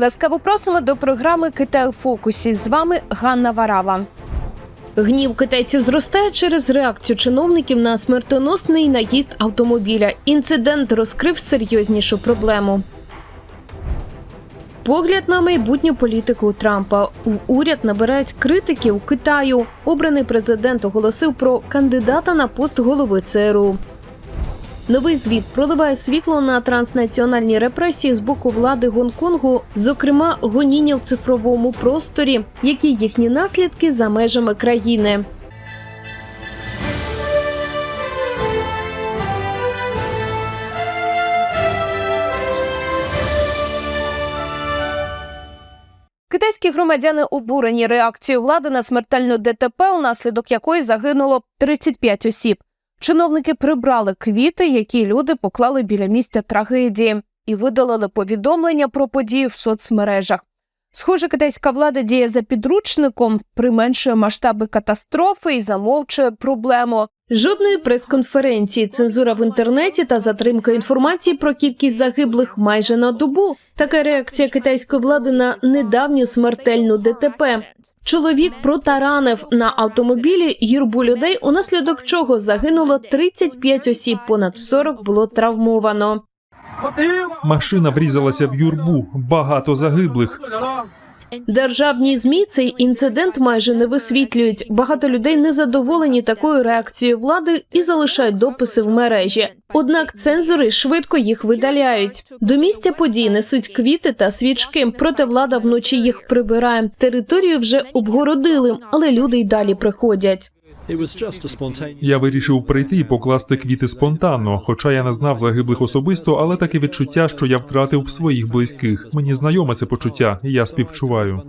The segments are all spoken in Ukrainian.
Ласкаво просимо до програми Китай у фокусі. З вами Ганна Варава. Гнів китайців зростає через реакцію чиновників на смертоносний наїзд автомобіля. Інцидент розкрив серйознішу проблему. Погляд на майбутню політику Трампа в уряд набирають критиків Китаю. Обраний президент оголосив про кандидата на пост голови ЦРУ. Новий звіт проливає світло на транснаціональні репресії з боку влади Гонконгу, зокрема гоніння в цифровому просторі, які їхні наслідки за межами країни. Китайські громадяни обурені реакцією влади на смертельну ДТП, унаслідок якої загинуло 35 осіб. Чиновники прибрали квіти, які люди поклали біля місця трагедії, і видалили повідомлення про події в соцмережах. Схоже, китайська влада діє за підручником, применшує масштаби катастрофи і замовчує проблему. Жодної прес-конференції, цензура в інтернеті та затримка інформації про кількість загиблих майже на добу. Така реакція китайської влади на недавню смертельну ДТП. Чоловік протаранив на автомобілі юрбу людей, унаслідок чого загинуло 35 осіб, понад 40 було травмовано. Машина врізалася в юрбу, багато загиблих. Державні змі цей інцидент майже не висвітлюють. Багато людей незадоволені такою реакцією влади і залишають дописи в мережі. Однак цензори швидко їх видаляють. До місця подій несуть квіти та свічки. Проте влада вночі їх прибирає. Територію вже обгородили, але люди й далі приходять. Я вирішив прийти і покласти квіти спонтанно, хоча я не знав загиблих особисто, але таке відчуття, що я втратив своїх близьких. Мені знайоме це почуття, і я співчуваю.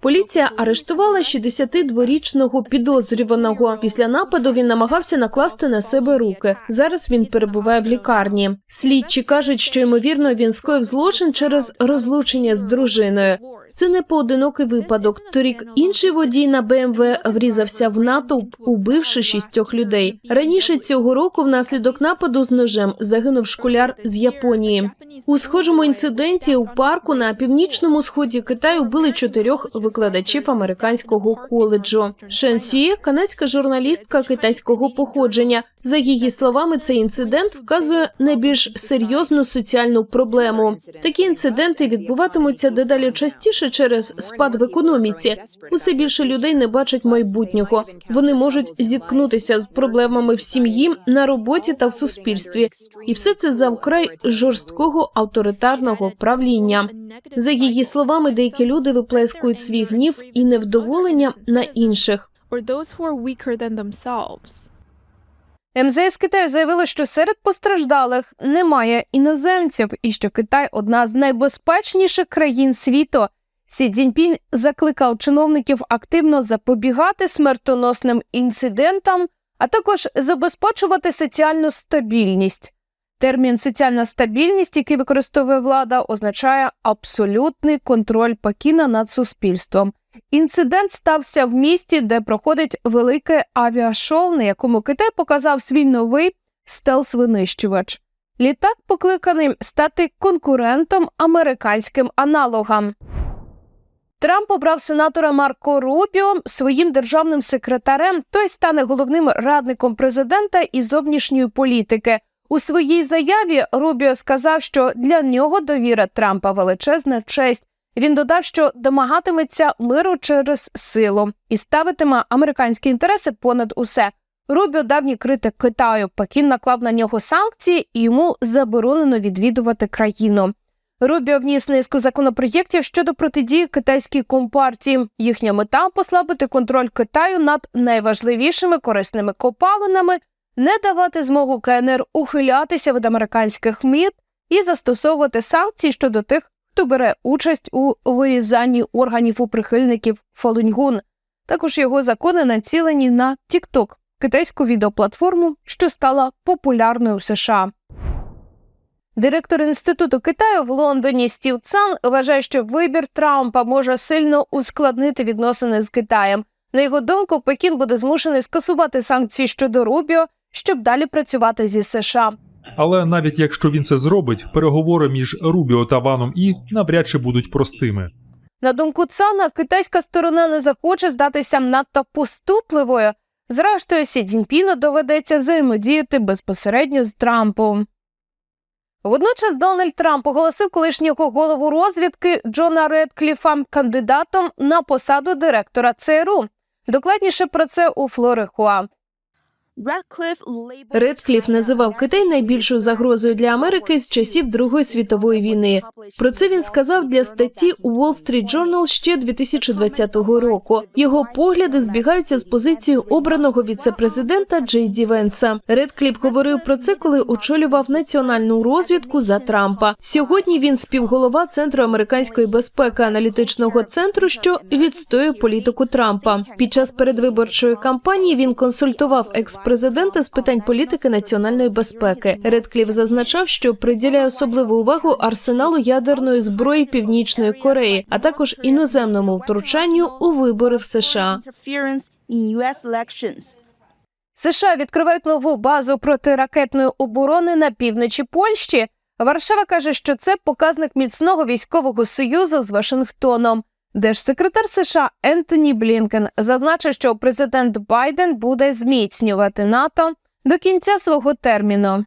Поліція арештувала 62-річного підозрюваного. Після нападу він намагався накласти на себе руки. Зараз він перебуває в лікарні. Слідчі кажуть, що ймовірно він скоїв злочин через розлучення з дружиною. Це не поодинокий випадок. Торік інший водій на БМВ врізався в натовп, убивши шістьох людей. Раніше цього року, внаслідок нападу з ножем, загинув школяр з Японії. У схожому інциденті у парку на північному сході Китаю вбили чотирьох викладачів американського коледжу. Шен Сює – канадська журналістка китайського походження. За її словами, цей інцидент вказує на більш серйозну соціальну проблему. Такі інциденти відбуватимуться дедалі частіше через спад в економіці. Усе більше людей не бачать майбутнього. Вони можуть зіткнутися з проблемами в сім'ї, на роботі та в суспільстві. І все це за вкрай жорсткого авторитарного правління. За її словами, деякі люди виплескують свій гнів і невдоволення на інших. МЗС Китаю заявило, що серед постраждалих немає іноземців, і що Китай одна з найбезпечніших країн світу. Сі Цзіньпінь закликав чиновників активно запобігати смертоносним інцидентам, а також забезпечувати соціальну стабільність. Термін соціальна стабільність, який використовує влада, означає абсолютний контроль Пекіна над суспільством. Інцидент стався в місті, де проходить велике авіашоу, на якому Китай показав свій новий стелс-винищувач. Літак покликаний стати конкурентом американським аналогам. Трамп обрав сенатора Марко Рубіо своїм державним секретарем. Той стане головним радником президента із зовнішньої політики. У своїй заяві Рубіо сказав, що для нього довіра Трампа величезна честь. Він додав, що домагатиметься миру через силу і ставитиме американські інтереси понад усе. Рубіо давній критик Китаю. Пекін наклав на нього санкції, і йому заборонено відвідувати країну. Рубіо вніс низку законопроєктів щодо протидії китайській компартії. Їхня мета послабити контроль Китаю над найважливішими корисними копалинами, не давати змогу КНР ухилятися від американських міт і застосовувати санкції щодо тих, хто бере участь у вирізанні органів у прихильників Фалуньгун. Також його закони націлені на TikTok, китайську відеоплатформу, що стала популярною у США. Директор інституту Китаю в Лондоні Стів Цан вважає, що вибір Трампа може сильно ускладнити відносини з Китаєм. На його думку, Пекін буде змушений скасувати санкції щодо Рубіо, щоб далі працювати зі США. Але навіть якщо він це зробить, переговори між Рубіо та Ваном і навряд чи будуть простими. На думку Цана, китайська сторона не захоче здатися надто поступливою. Зрештою, Сі Цзіньпіну доведеться взаємодіяти безпосередньо з Трампом. Водночас Дональд Трамп оголосив колишнього голову розвідки Джона Редкліфа кандидатом на посаду директора ЦРУ. Докладніше про це у Флорихуа. Редкліф називав Китай найбільшою загрозою для Америки з часів Другої світової війни. Про це він сказав для статті у Wall Street Journal ще 2020 року. Його погляди збігаються з позицією обраного віцепрезидента Джей Ді Венса. Редкліф говорив про це, коли очолював національну розвідку за Трампа. Сьогодні він співголова Центру американської безпеки аналітичного центру, що відстоює політику Трампа. Під час передвиборчої кампанії він консультував екс-президента з питань політики національної безпеки. Редкліф зазначав, що приділяє особливу увагу арсеналу ядерної зброї Північної Кореї, а також іноземному втручанню у вибори в США. США відкривають нову базу протиракетної оборони на півночі Польщі. Варшава каже, що це показник міцного військового союзу з Вашингтоном. Держсекретар США Ентоні Блінкен зазначив, що президент Байден буде зміцнювати НАТО до кінця свого терміну.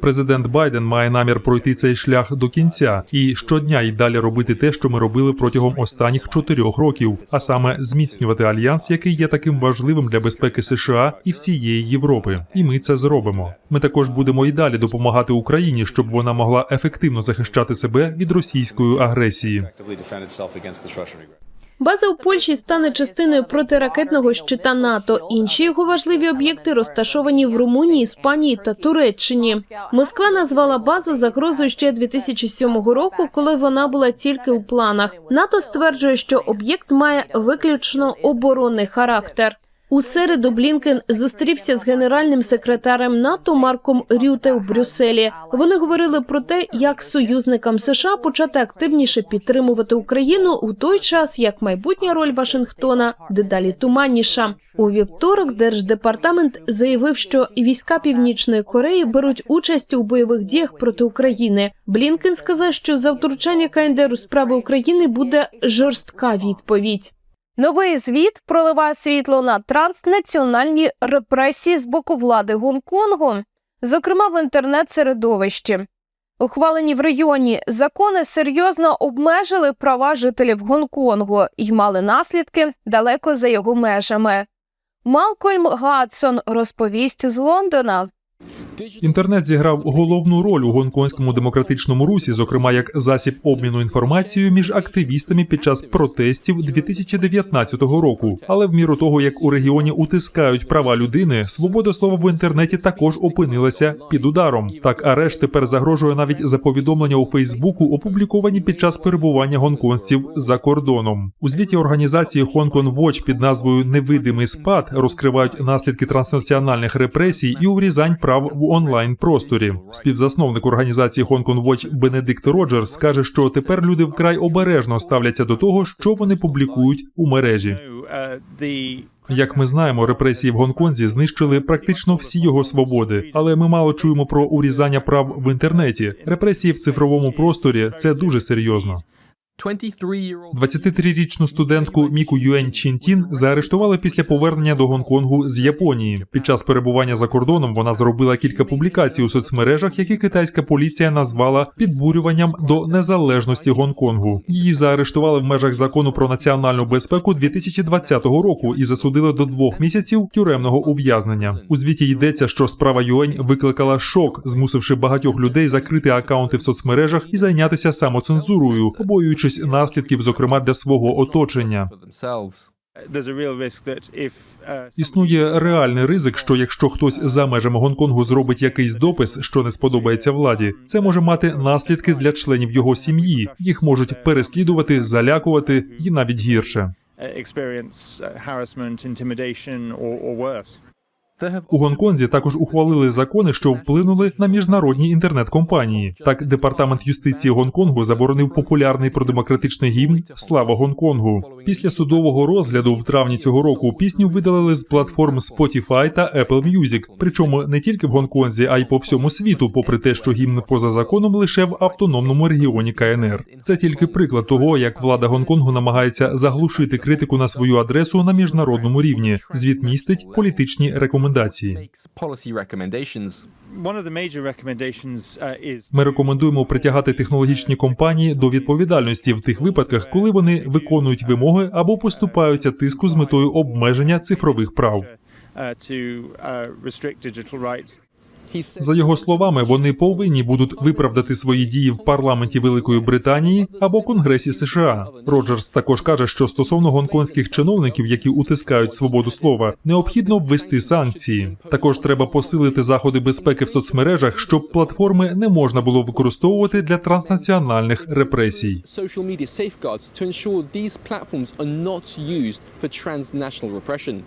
Президент Байден має намір пройти цей шлях до кінця і щодня й далі робити те, що ми робили протягом останніх чотирьох років, а саме зміцнювати альянс, який є таким важливим для безпеки США і всієї Європи. І ми це зробимо. Ми також будемо і далі допомагати Україні, щоб вона могла ефективно захищати себе від російської агресії. База у Польщі стане частиною протиракетного щита НАТО. Інші його важливі об'єкти розташовані в Румунії, Іспанії та Туреччині. Москва назвала базу загрозою ще 2007 року, коли вона була тільки у планах. НАТО стверджує, що об'єкт має виключно оборонний характер. У середу Блінкен зустрівся з генеральним секретарем НАТО Марком Рюте у Брюсселі. Вони говорили про те, як союзникам США почати активніше підтримувати Україну у той час, як майбутня роль Вашингтона дедалі туманніша. У вівторок держдепартамент заявив, що війська Північної Кореї беруть участь у бойових діях проти України. Блінкен сказав, що за втручання КНДР у справи України буде жорстка відповідь. Новий звіт проливає світло на транснаціональні репресії з боку влади Гонконгу, зокрема в інтернет-середовищі. Ухвалені в регіоні закони серйозно обмежили права жителів Гонконгу і мали наслідки далеко за його межами. Малкольм Гадсон розповість з Лондона. Інтернет зіграв головну роль у гонконгському демократичному русі, зокрема як засіб обміну інформацією між активістами під час протестів 2019 року. Але в міру того, як у регіоні утискають права людини, свобода слова в інтернеті також опинилася під ударом. Так, арешт тепер загрожує навіть за повідомлення у Фейсбуку, опубліковані під час перебування гонконгців за кордоном. У звіті організації Hong Kong Watch під назвою Невидимий спад розкривають наслідки транснаціональних репресій і урізань прав в онлайн просторі. Співзасновник організації Hong Kong Watch Бенедикт Роджерс каже, що тепер люди вкрай обережно ставляться до того, що вони публікують у мережі. Як ми знаємо, репресії в Гонконзі знищили практично всі його свободи, але ми мало чуємо про урізання прав в інтернеті. Репресії в цифровому просторі це дуже серйозно. 23-річну студентку Міку Юень Чінтін заарештували після повернення до Гонконгу з Японії. Під час перебування за кордоном вона зробила кілька публікацій у соцмережах, які китайська поліція назвала підбурюванням до незалежності Гонконгу. Її заарештували в межах закону про національну безпеку 2020 року і засудили до двох місяців тюремного ув'язнення. У звіті йдеться, що справа Юень викликала шок, змусивши багатьох людей закрити акаунти в соцмережах і зайнятися самоцензурою, побоюючись наслідків, зокрема для свого оточення. Існує реальний ризик, що якщо хтось за межами Гонконгу зробить якийсь допис, що не сподобається владі, це може мати наслідки для членів його сім'ї. Їх можуть переслідувати, залякувати і навіть гірше. У Гонконзі також ухвалили закони, що вплинули на міжнародні інтернет-компанії. Так, департамент юстиції Гонконгу заборонив популярний продемократичний гімн Слава Гонконгу. Після судового розгляду в травні цього року пісню видалили з платформ Spotify та Apple Music. Причому не тільки в Гонконзі, а й по всьому світу, попри те, що гімн поза законом лише в автономному регіоні КНР. Це тільки приклад того, як влада Гонконгу намагається заглушити критику на свою адресу на міжнародному рівні. Звіт містить політичні рекомендації. Recommendations. Uh, Ми рекомендуємо притягати технологічні компанії до відповідальності в тих випадках, коли вони виконують вимоги або поступаються тиску з метою обмеження цифрових прав. За його словами, вони повинні будуть виправдати свої дії в парламенті Великої Британії або Конгресі США. Роджерс також каже, що стосовно гонконгських чиновників, які утискають свободу слова, необхідно ввести санкції. Також треба посилити заходи безпеки в соцмережах, щоб платформи не можна було використовувати для транснаціональних репресій. social media safeguards to ensure these platforms are not used for transnational repression.